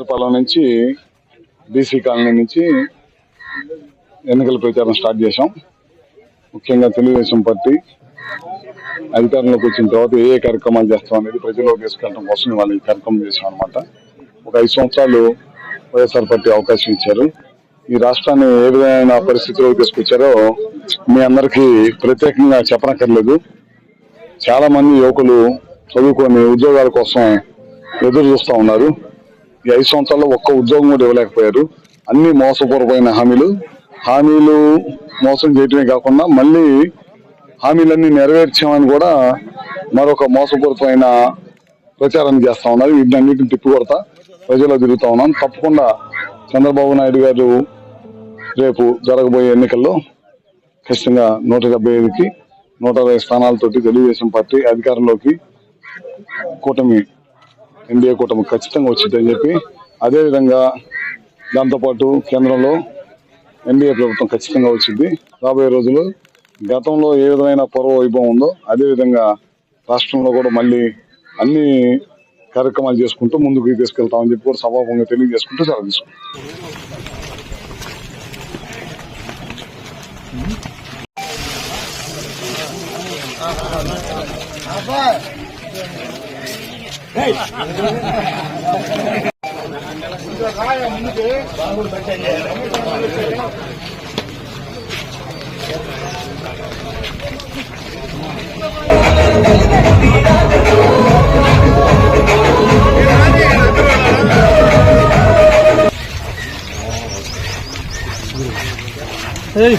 పాలెం నుంచి BC colony నుంచి ఎన్నికల ప్రచారం స్టార్ట్ చేశాం. ముఖ్యంగా తెలుగుదేశం పార్టీ అధికారంలోకి వచ్చిన తర్వాత ఏ ఏ కార్యక్రమాలు చేస్తాం అనేది ప్రజల్లో తీసుకెళ్ళడం కోసం వాళ్ళు ఈ కార్యక్రమం చేశాం అనమాట ఒక ఐదు సంవత్సరాలు వైఎస్ఆర్ పార్టీ అవకాశం ఇచ్చారు. ఈ రాష్ట్రాన్ని ఏ విధమైన పరిస్థితుల్లో తీసుకొచ్చారో మీ అందరికీ ప్రత్యేకంగా చెప్పనక్కర్లేదు. చాలా మంది యువకులు చదువుకొని ఉద్యోగాల కోసం ఎదురు చూస్తూ ఉన్నారు. ఈ ఐదు సంవత్సరాల్లో ఒక్క ఉద్యోగం కూడా ఇవ్వలేకపోయారు. అన్ని మోసపూర్వమైన హామీలు. హామీలు మోసం చేయటమే కాకుండా మళ్ళీ హామీలన్నీ నెరవేర్చామని కూడా మరొక మోసపూరితమైన ప్రచారం చేస్తా ఉన్నారు. వీటన్నిటిని తిప్పికొడతా ప్రజల్లో తిరుగుతా ఉన్నాం. తప్పకుండా చంద్రబాబు నాయుడు గారు రేపు జరగబోయే ఎన్నికల్లో ఖచ్చితంగా నూట డెబ్బై ఐదుకి నూట అరవై స్థానాలతోటి తెలుగుదేశం పార్టీ అధికారంలోకి కూటమి ఎన్డీఏ కూటమి ఖచ్చితంగా వచ్చిందని చెప్పి అదేవిధంగా దాంతోపాటు కేంద్రంలో ఎన్డీఏ ప్రభుత్వం ఖచ్చితంగా వచ్చింది రాబోయే రోజులు గతంలో ఏ విధమైన పూర్వ వైభవం ఉందో అదే విధంగా రాష్ట్రంలో కూడా మళ్ళీ అన్ని కార్యక్రమాలు చేసుకుంటూ ముందుకు తీసుకెళ్తామని చెప్పి కూడా సభాపంగా తెలియజేసుకుంటూ సెలవు తీసుకుంటాం Ei, hey,